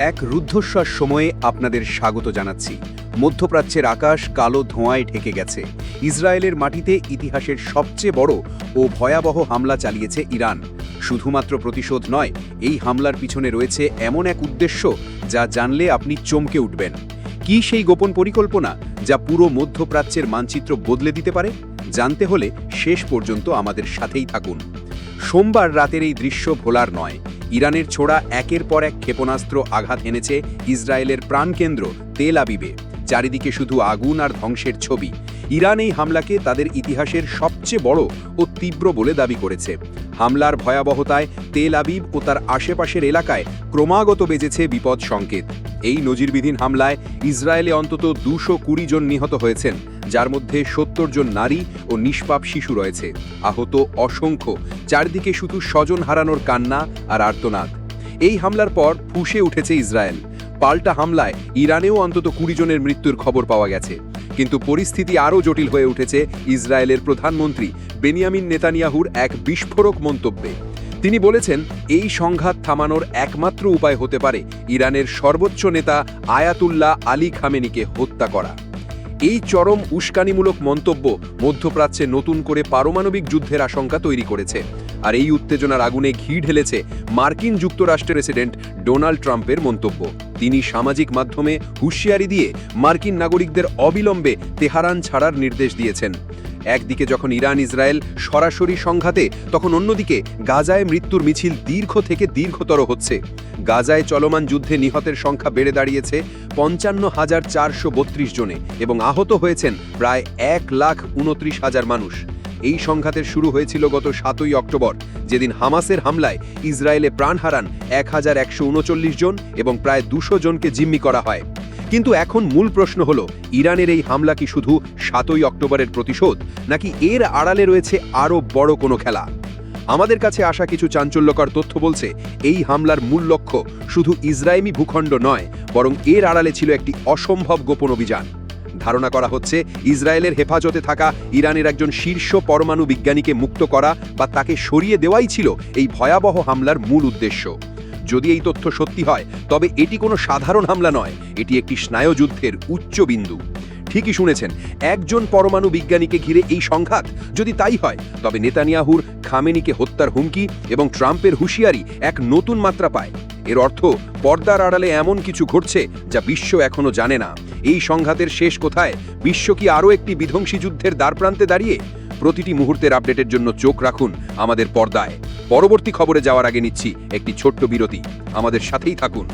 এক রুদ্ধশ্বাস সময়ে আপনাদের স্বাগত জানাচ্ছি। মধ্যপ্রাচ্যের আকাশ কালো ধোঁয়ায় ঢেকে গেছে। ইসরায়েলের মাটিতে ইতিহাসের সবচেয়ে বড় ও ভয়াবহ হামলা চালিয়েছে ইরান। শুধুমাত্র প্রতিশোধ নয়, এই হামলার পিছনে রয়েছে এমন এক উদ্দেশ্য যা জানলে আপনি চমকে উঠবেন। কি সেই গোপন পরিকল্পনা যা পুরো মধ্যপ্রাচ্যের মানচিত্র বদলে দিতে পারে? জানতে হলে শেষ পর্যন্ত আমাদের সাথেই থাকুন। সোমবার রাতের এই দৃশ্য ভোলার নয় ইরানের ছোড়া একের পর এক ক্ষেপণাস্ত্র আঘাত এনেছে ইসরায়েলের প্রাণকেন্দ্র তেল আবিবে, চারিদিকে শুধু আগুন আর ধ্বংসের ছবি। ইরান এই হামলাকে তাদের ইতিহাসের সবচেয়ে বড় ও তীব্র বলে দাবি করেছে। হামলার ভয়াবহতায় তেল আবিব ও তার আশেপাশের এলাকায় ক্রমাগত বেজেছে বিপদ সংকেত। এই নজিরবিহীন হামলায় ইসরায়েলে অন্তত দুশো কুড়ি জন নিহত হয়েছেন। যার মধ্যে সত্তর জন নারী ও নিষ্পাপ শিশু রয়েছে। আহত অসংখ্য, চারদিকে শুধু স্বজন হারানোর কান্না আর আর্তনাদ। এই হামলার পর ফুঁসে উঠেছে ইসরায়েল। পাল্টা হামলায় ইরানেও অন্তত কুড়ি জনের মৃত্যুর খবর পাওয়া গেছে। কিন্তু পরিস্থিতি আরও জটিল হয়ে উঠেছে ইসরায়েলের প্রধানমন্ত্রী বেনিয়ামিন নেতানিয়াহুর এক বিস্ফোরক মন্তব্যে। তিনি বলেছেন, এই সংঘাত থামানোর একমাত্র উপায় হতে পারে ইরানের সর্বোচ্চ নেতা আয়াতুল্লাহ আলী খামেনিকে হত্যা করা। এই চরম উস্কানিমূলক মন্তব্য মধ্যপ্রাচ্যে নতুন করে পারমাণবিক যুদ্ধের আশঙ্কা তৈরি করেছে। আর এই উত্তেজনার আগুনে ঘি ঢেলেছে মার্কিন যুক্তরাষ্ট্রের প্রেসিডেন্ট ডোনাল্ড ট্রাম্পের মন্তব্য। তিনি সামাজিক মাধ্যমে হুঁশিয়ারি দিয়ে মার্কিন নাগরিকদের অবিলম্বে তেহারান ছাড়ার নির্দেশ দিয়েছেন। একদিকে যখন ইরান ইসরায়েল সরাসরি সংঘাতে, তখন অন্যদিকে গাজায় মৃত্যুর মিছিল দীর্ঘ থেকে দীর্ঘতর হচ্ছে। গাজায় চলমান যুদ্ধে নিহতের সংখ্যা বেড়ে দাঁড়িয়েছে পঞ্চান্ন হাজার চারশো বত্রিশ জনে এবং আহত হয়েছেন প্রায় এক লাখ উনত্রিশ হাজার মানুষ। এই সংঘাতের শুরু হয়েছিল গত সাতই অক্টোবর, যেদিন হামাসের হামলায় ইসরায়েলে প্রাণ হারান এক হাজার একশো উনচল্লিশ জন এবং প্রায় দুশো জনকে জিম্মি করা হয়। কিন্তু এখন মূল প্রশ্ন হল, ইরানের এই হামলা কি শুধু সাতই অক্টোবরের প্রতিশোধ, নাকি এর আড়ালে রয়েছে আরও বড় কোনো খেলা? আমাদের কাছে আসা কিছু চাঞ্চল্যকর তথ্য বলছে, এই হামলার মূল লক্ষ্য শুধু ইসরায়েলি ভূখণ্ড নয়, বরং এর আড়ালে ছিল একটি অসম্ভব গোপন অভিযান। ধারণা করা হচ্ছে, ইসরায়েলের হেফাজতে থাকা ইরানের একজন শীর্ষ পরমাণু বিজ্ঞানীকে মুক্ত করা বা তাকে সরিয়ে দেওয়াই ছিল এই ভয়াবহ হামলার মূল উদ্দেশ্য। যদি এই তথ্য সত্যি হয়, তবে এটি কোনো সাধারণ হামলা নয়। এটি একটি স্নায়ুযুদ্ধের উচ্চ বিন্দু। ঠিকই শুনেছেন, একজন পরমাণু বিজ্ঞানীকে ঘিরে এই সংঘাত। যদি তাই হয়, তবে নেতানিয়াহুর খামেনিকে হত্যার হুমকি এবং ট্রাম্পের হুঁশিয়ারি এক নতুন মাত্রা পায়। এর অর্থ, পর্দার আড়ালে এমন কিছু ঘটছে যা বিশ্ব এখনও জানে না। এই সংঘাতের শেষ কোথায়? বিশ্ব কি আরও একটি বিধ্বংসী যুদ্ধের দ্বারপ্রান্তে দাঁড়িয়ে? প্রতিটি মুহূর্তের আপডেটের জন্য চোখ রাখুন আমাদের পর্দায়। পরবর্তী খবরে যাওয়ার আগে নিচ্ছি একটি ছোট্ট বিরতি। আমাদের সাথেই থাকুন।